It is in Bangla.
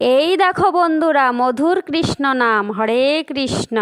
এই দেখো বন্ধুরা মধুর কৃষ্ণ নাম হরে কৃষ্ণ।